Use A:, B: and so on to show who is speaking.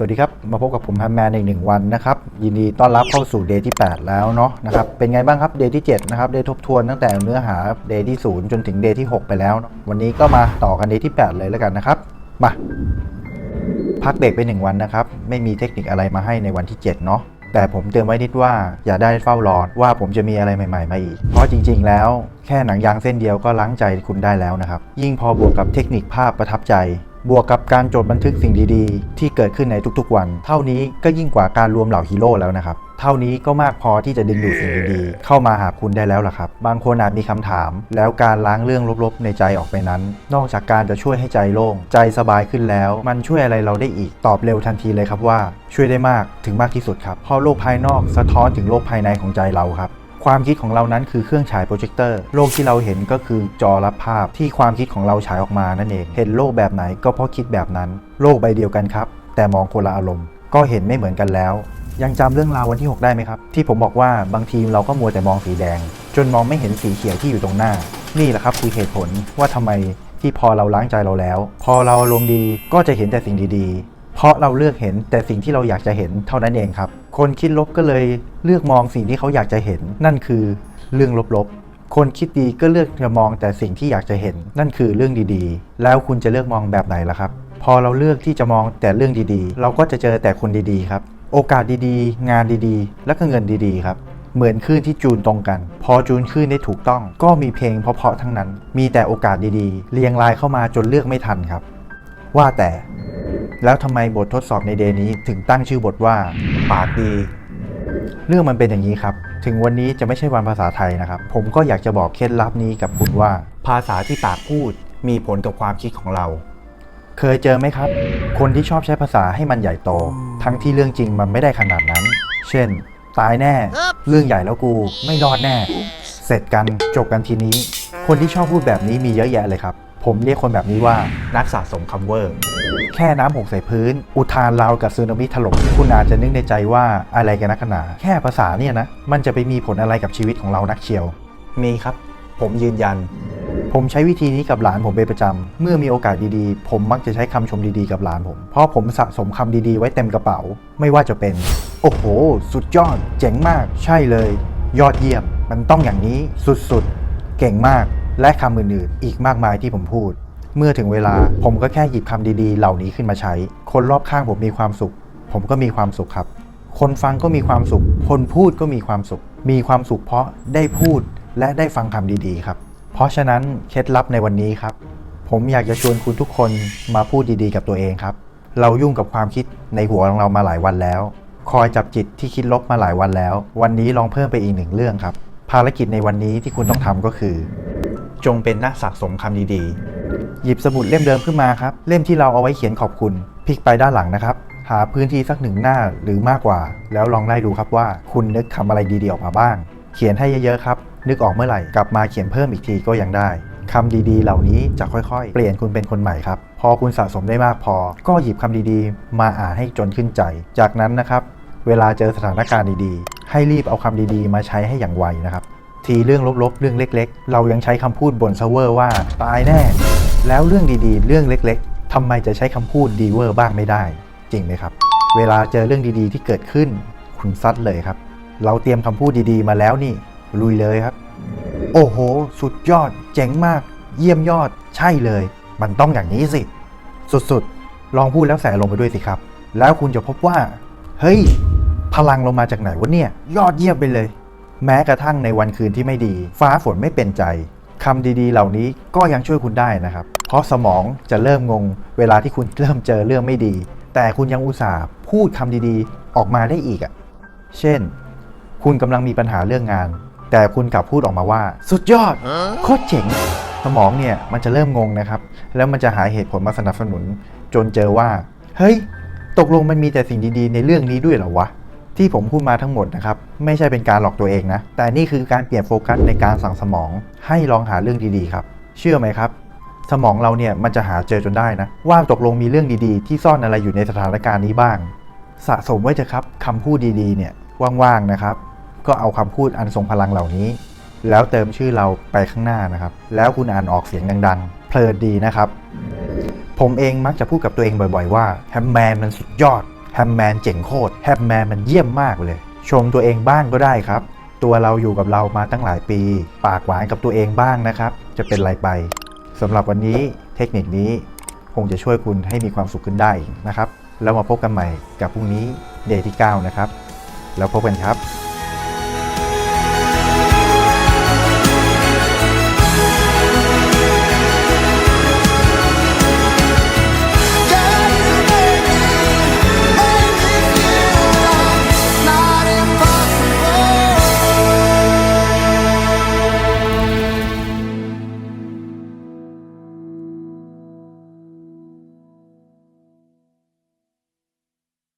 A: สวัสดีครับ มาพบกับผมแฮมแมนอีกหนึ่งวันนะครับ ยินดีต้อนรับเข้าสู่เดย์ที่ 8 แล้วเนาะนะครับ เป็นไงบ้างครับเดย์ที่ 7 นะครับได้ทบทวนตั้งแต่เนื้อหาเดย์ที่ 0 จนถึงเดย์ที่ 6 ไปแล้ว วันนี้ก็มาต่อกันเดย์ที่ 8 เลยแล้วกันนะครับ มา พักเบรกไป 1 วันนะครับ ไม่มีเทคนิคอะไรมาให้ในวันที่ 7 เนาะแต่ผมเตือนไว้นิดว่าอย่าได้เฝ้ารอว่าผมจะมีอะไรใหม่ๆมาอีก เพราะจริงๆ แล้วแค่หนังยางเส้นเดียวก็ล้างใจคุณได้แล้วนะครับ ยิ่งพอบวกกับเทคนิคภาพประทับใจ บวกกับการจดบันทึกสิ่งดีๆ ที่เกิดขึ้นในทุกๆวัน เท่านี้ก็ยิ่งกว่าการรวมเหล่าฮีโร่แล้วนะครับ เท่านี้ก็มากพอที่จะดึงดูดสิ่งดีๆ เข้ามาหาคุณได้แล้วล่ะครับ บางคนอาจมีคำถาม แล้วการล้างเรื่องลบๆ ในใจออกไปนั้น นอกจากการจะช่วยให้ใจโล่ง ใจสบายขึ้นแล้ว มันช่วยอะไรเราได้อีก ตอบเร็วทันทีเลยครับว่า ช่วยได้มากถึงมากที่สุดครับ เพราะโลกภายนอกสะท้อนถึงโลกภายในของใจเราครับ ความคิดของเรานั้นคือเครื่องฉายโปรเจคเตอร์โลกที่เราเห็นก็คือจอรับภาพที่ความคิดของเราฉายออกมานั่นเองเห็นโลกแบบไหนก็เพราะคิดแบบนั้น โลกใบเดียวกันครับ แต่มองคนละอารมณ์ ก็เห็นไม่เหมือนกันแล้ว ยังจำเรื่องราววันที่ 6 ได้ไหมครับ ที่ผมบอกว่าบางทีเราก็มัวแต่มองสีแดง จนมองไม่เห็นสีเขียวที่อยู่ตรงหน้า นี่แหละครับคือเหตุผลว่าทำไมที่พอเราล้างใจเราแล้ว พอเราอารมณ์ดีก็จะเห็นแต่สิ่งดีๆ เพราะเราเลือกเห็นแต่สิ่งที่เราอยากจะเห็นเท่านั้นเองครับ คนคิดลบก็เลยเลือกมองสิ่งที่เขาอยากจะเห็น นั่นคือเรื่องลบๆ คนคิดดีก็เลือกจะมองแต่สิ่งที่อยากจะเห็น นั่นคือเรื่องดีๆ แล้วคุณจะเลือกมองแบบไหนล่ะครับ พอเราเลือกที่จะมองแต่เรื่องดีๆ เราก็จะเจอแต่คนดีๆครับ โอกาสดีๆ งานดีๆ และก็เงินดีๆ ครับเหมือนคลื่นที่จูนตรงกัน พอจูนคลื่นได้ถูกต้อง ก็มีเพลงเพราะๆทั้งนั้น มีแต่โอกาสดีๆ เรียงรายเข้ามาจนเลือกไม่ทันครับ ว่าแต่ แล้วทำไมบททดสอบในเดย์นี้ถึงตั้งชื่อบทว่าปากดี เรื่องมันเป็นอย่างนี้ครับ ถึงวันนี้จะไม่ใช่วันภาษาไทยนะครับ ผมก็อยากจะบอกเคล็ดลับนี้กับคุณว่า ภาษาที่ปากพูดมีผลกับความคิดของเรา เคยเจอไหมครับ คนที่ชอบใช้ภาษาให้มันใหญ่โต ทั้งที่เรื่องจริงมันไม่ได้ขนาดนั้น เช่น ตายแน่ เรื่องใหญ่แล้วกู ไม่รอดแน่ เสร็จกันจบกันทีนี้ คนที่ชอบพูดแบบนี้มีเยอะแยะเลยครับ ผมเรียกคนแบบนี้ว่านักสะสมคำเวอร์ แค่น้ำหกใส่พื้น อุทานราวกับซึนามิถล่มคุณอาจจะนึกในใจว่าอะไรกันนักหนา แค่ภาษาเนี่ยนะ มันจะไปมีผลอะไรกับชีวิตของเรานักเชียว มีครับ ผมยืนยัน ผมใช้วิธีนี้กับหลานผมเป็นประจำ เมื่อมีโอกาสดีๆ ผมมักจะใช้คำชมดีๆกับหลานผม เพราะผมสะสมคำดีๆ ไว้เต็มกระเป๋า ไม่ว่าจะเป็น โอ้โห สุดยอด เจ๋งมาก ใช่เลย ยอดเยี่ยม มันต้องอย่างนี้ สุดๆ เก่งมาก และคำอื่นๆ อีกมากมายที่ผมพูด เมื่อถึงเวลาผมก็แค่หยิบคำดีๆ เหล่านี้ขึ้นมาใช้ คนรอบข้างผมมีความสุข ผมก็มีความสุขครับ คนฟังก็มีความสุข คนพูดก็มีความสุข มีความสุขเพราะได้พูดและได้ฟังคำดีๆครับ เพราะฉะนั้นเคล็ดลับในวันนี้ครับ ผมอยากจะชวนคุณทุกคนมาพูดดีๆ กับตัวเองครับ เรายุ่งกับความคิดในหัวของเรามาหลายวันแล้ว คอยจับจิตที่คิดลบมาหลายวันแล้ว วันนี้ลองเพิ่มไปอีกหนึ่งเรื่องครับ ภารกิจในวันนี้ที่คุณต้องทำก็คือ จงเป็นนักสะสมคำดีๆ หยิบสมุดเล่มเดิมขึ้นมาครับ เล่มที่เราเอาไว้เขียนขอบคุณ พลิกไปด้านหลังนะครับ หาพื้นที่สักหนึ่งหน้าหรือมากกว่า แล้วลองไล่ดูครับว่าคุณนึกคำอะไรดีๆออกมาบ้าง เขียนให้เยอะๆครับ นึกออกเมื่อไหร่กลับมาเขียนเพิ่มอีกทีก็ยังได้คำดีๆ เหล่านี้จะค่อยๆ เปลี่ยนคุณเป็นคนใหม่ครับ พอคุณสะสมได้มากพอ ก็หยิบคำดีๆ มาอ่านให้จนขึ้นใจ จากนั้นนะครับ เวลาเจอสถานการณ์ดีๆ ให้รีบเอาคำดีๆ มาใช้ให้อย่างไวนะครับ ทีเรื่องลบๆ เรื่องเล็ก ๆ เรายังใช้คำพูดบนเซร์ฟเวอร์ว่าตายแน่ แล้วเรื่องดีๆ เรื่องเล็ก ๆทำไมจะใช้คำพูดดีเวอร์บ้างไม่ได้ จริงไหมครับ เวลาเจอเรื่องดีๆ ที่เกิดขึ้น คุณซัดเลยครับ เราเตรียมคำพูดดีๆ มาแล้วนี่ ลุยเลยครับ โอ้โห สุดยอด เจ๋งมาก เยี่ยมยอด ใช่เลย มันต้องอย่างนี้สิ สุดๆ ลองพูดแล้วใส่ลงไปด้วยสิครับ แล้วคุณจะพบว่า เฮ้ย พลังลงมาจากไหนวะเนี่ย ยอดเยี่ยมไปเลย แม้กระทั่งในวันคืนที่ไม่ดี ฟ้าฝนไม่เป็นใจคำดีๆ เหล่านี้ก็ยังช่วยคุณได้นะครับ เพราะสมองจะเริ่มงง เวลาที่คุณเริ่มเจอเรื่องไม่ดี แต่คุณยังอุตส่าห์พูดคำดีๆ ออกมาได้อีกอะ่ะ เช่น คุณกำลังมีปัญหาเรื่องงาน แต่คุณกลับพูดออกมาว่า สุดยอด โคตรเจ๋ง สมองเนี่ยมันจะเริ่มงงนะครับ แล้วมันจะหาเหตุผลมาสนับสนุน จนเจอว่า เฮ้ย ตกลงมันมีแต่สิ่งดีๆ ในเรื่องนี้ด้วยเหรอวะ ที่ผมพูดมาทั้งหมดนะครับ ไม่ใช่เป็นการหลอกตัวเองนะ แต่นี่คือการเปลี่ยนโฟกัสในการสั่งสมอง ให้ลองหาเรื่องดีๆครับ เชื่อไหมครับ สมองเราเนี่ยมันจะหาเจอจนได้นะ ว่าตกลงมีเรื่องดีๆ ที่ซ่อนอะไรอยู่ในสถานการณ์นี้บ้าง สะสมไว้เถอะครับคำพูดดีๆเนี่ยว่างๆนะครับ ก็เอาคำพูดอันทรงพลังเหล่านี้ แล้วเติมชื่อเราไปข้างหน้านะครับ แล้วคุณอ่านออกเสียงดัง ๆ เพลิดดีนะครับ ผมเองมักจะพูดกับตัวเองบ่อย ๆ ว่าแฮมแมนมันสุดยอด แฮมแมนเจ๋งโคตรแฮมแมนมันเยี่ยมมากเลย ชมตัวเองบ้างก็ได้ครับ ตัวเราอยู่กับเรามาตั้งหลายปี ปากหวานกับตัวเองบ้างนะครับ จะเป็นไรไปสำหรับวันนี้เทคนิคนี้คงจะช่วยคุณให้มีความสุขขึ้นได้นะครับ แล้วมาพบกันใหม่กับพรุ่งนี้เดย์ที่ 9 นะครับ แล้วพบกันครับ